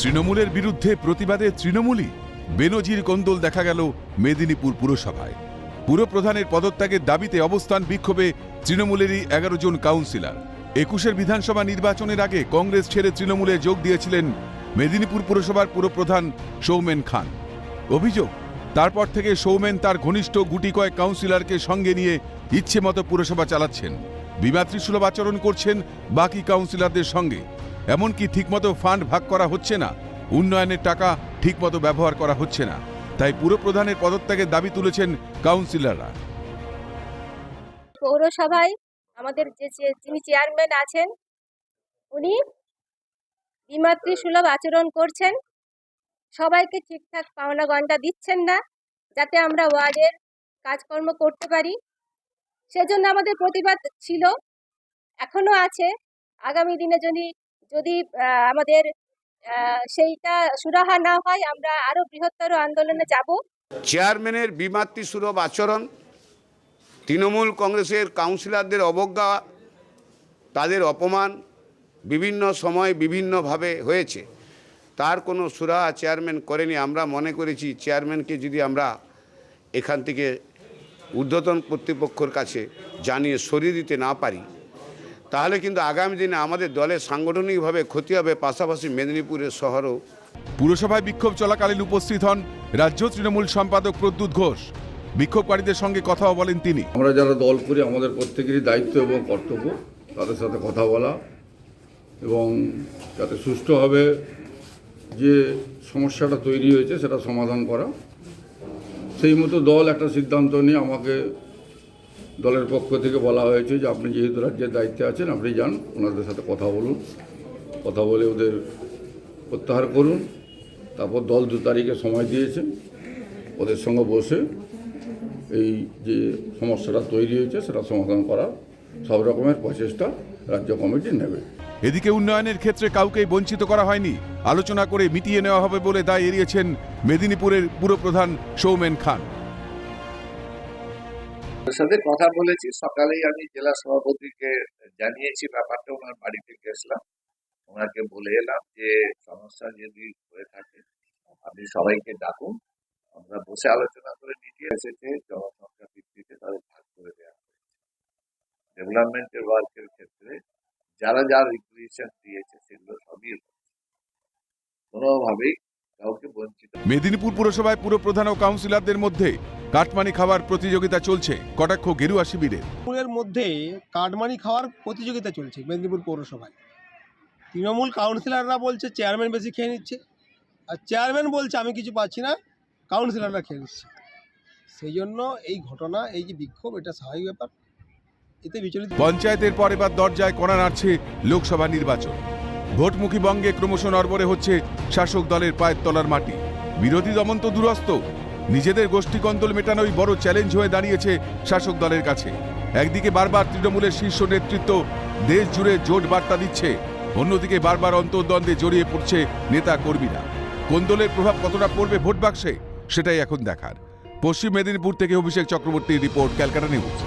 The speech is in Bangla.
তৃণমূলের বিরুদ্ধে প্রতিবাদে তৃণমূলই বেনজির কন্দল দেখা গেল মেদিনীপুর পুরসভায়। পুরপ্রধানের পদত্যাগের দাবিতে অবস্থান বিক্ষোভে তৃণমূলেরই এগারো জন কাউন্সিলর। একুশের বিধানসভা নির্বাচনের আগে কংগ্রেস ছেড়ে তৃণমূলে যোগ দিয়েছিলেন মেদিনীপুর পুরসভার পুরপ্রধান সৌমেন খান। অভিযোগ, তারপর থেকে সৌমেন তার ঘনিষ্ঠ গুটি কয়েক কাউন্সিলরকে সঙ্গে নিয়ে ইচ্ছে মতো পুরসভা চালাচ্ছেন। বিমাতৃসুলভ আচরণ করছেন বাকি কাউন্সিলরদের সঙ্গে। এমনকি ঠিকমতো ফান্ড ভাগ করা হচ্ছে না, উন্নয়নের টাকা ঠিকমতো ব্যবহার করা হচ্ছে না। তাই পুরপ্রধানের পদত্যাগের দাবি তুলেছেন কাউন্সিলররা। পৌরসভায় আমাদের যে যিনি চেয়ারম্যান আছেন, উনি দ্বিমাত্রী সুলভ আচরণ করছেন। সবাইকে ঠিকঠাক পাওনা গন্ডা দিচ্ছেন না, যাতে আমরা ওয়ার্ডের কাজকর্ম করতে পারি। সেজন্য আমাদের প্রতিবাদ ছিল। এখনও আছে। আগামী দিনে যদি যদি আমাদের সেইটা সুরাহা না হয়, আমরা আরও বৃহত্তর আন্দোলনে যাব। চেয়ারম্যানের বিমাতৃসুলভ আচরণ, তৃণমূল কংগ্রেসের কাউন্সিলরদের অবজ্ঞা, তাদের অপমান বিভিন্ন সময় বিভিন্নভাবে হয়েছে। তার কোনো সুরাহা চেয়ারম্যান করেনি। আমরা মনে করেছি, চেয়ারম্যানকে যদি আমরা এখান থেকে ঊর্ধ্বতন কর্তৃপক্ষের কাছে জানিয়ে সরিয়ে দিতে না পারি তাহলে কিন্তু আগামী দিনে আমাদের দলের সাংগঠনিকভাবে ক্ষতি হবে পাশাপাশি মেদিনীপুরের শহরও। পুরসভায় বিক্ষোভ চলাকালীন উপস্থিত হন রাজ্য তৃণমূল সম্পাদক প্রদ্যুৎ ঘোষ। বিক্ষোভকারীদের সঙ্গে কথাও বলেন তিনি। আমরা যারা দল করি আমাদের প্রত্যেকেরই দায়িত্ব এবং কর্তব্য তাদের সাথে কথা বলা এবং যাতে সুষ্ঠুভাবে যে সমস্যাটা তৈরি হয়েছে সেটা সমাধান করা। সেই মতো দল একটা সিদ্ধান্ত নিয়ে আমাকে দলের পক্ষ থেকে বলা হয়েছে যে আপনি যেহেতু রাজ্যের দায়িত্বে আছেন, আপনি যান, ওনাদের সাথে কথা বলুন। কথা বলে ওদের প্রত্যাহার করুন। তারপর দল দু তারিখে সময় দিয়েছে। ওদের সঙ্গে বসে এই যে সমস্যাটা তৈরি হয়েছে, সেটা সমাধান করার সব রকমের প্রচেষ্টা রাজ্য কমিটি নেবে। এদিকে উন্নয়নের ক্ষেত্রে কাউকেই বঞ্চিত করা হয়নি। আলোচনা করে মিটিয়ে নেওয়া হবে বলে দায় এড়িয়েছেন মেদিনীপুরের পুরপ্রধান সৌমেন খান। সাথে কথা বলেছি। সকালেই আমি জেলা সভাপতিকে জানিয়েছি, ব্যাপারটা ওনার বাড়িতে গেছিলাম ওনাকে বলে এলাম যে, সমস্যা যদি হয়ে থাকে, আপনি সবাইকে ডাকুন। আমরা বসে আলোচনা করে মিটিয়ে এসেছে, জনসংখ্যা ভিত্তিতে তাদের ভাগ করে দেওয়া ডেভেলপমেন্টের ওয়ার্কের ক্ষেত্রে যারা যারা রিকুয়েশন দিয়েছে সেগুলো সবই কোনোভাবেই কাউকে বঞ্চিত মেদিনীপুর পুরসভায় পুরপ্রধান ও কাউন্সিলরদের মধ্যে কাটমানি খাওয়ার প্রতিযোগিতা চলছে। কটাক্ষ গেরুয়া শিবিরের। তৃণমূলের মধ্যে কাটমানি খাওয়ার প্রতিযোগিতা চলছে মেদিনীপুর পৌরসভায়। তৃণমূল কাউন্সিলররা বলছে চেয়ারম্যান বেশি খেয়ে নিচ্ছে। আর চেয়ারম্যান বলছে আমি কিছু পাচ্ছি না কাউন্সিলররা খেয়ে নিচ্ছে। সেই জন্য এই ঘটনা এই যে বিক্ষোভ এটা স্বাভাবিক ব্যাপার। এতে বিচলিত পঞ্চায়েতের পর এবার দরজায় কড়া নাড়ছে লোকসভা নির্বাচন। ভোটমুখী বঙ্গে ক্রমশ নরবরে হচ্ছে শাসক দলের পায়ের তলার মাটি। বিরোধী দমন তো দূরস্থ নিজেদের গোষ্ঠী কন্দল মেটানোই বড় চ্যালেঞ্জ হয়ে দাঁড়িয়েছে শাসক দলের কাছে। একদিকে বারবার তৃণমূলের শীর্ষ নেতৃত্ব দেশ জুড়ে জোট বার্তা দিচ্ছে। অন্যদিকে বারবার অন্তর্দ্বন্দ্বে জড়িয়ে পড়ছে নেতা কর্মীরা। কোন্দলের প্রভাব কতটা পড়বে ভোট বাক্সে, সেটাই এখন দেখার। পশ্চিম মেদিনীপুর থেকে অভিষেক চক্রবর্তীর রিপোর্ট, ক্যালকাটা নিউজ।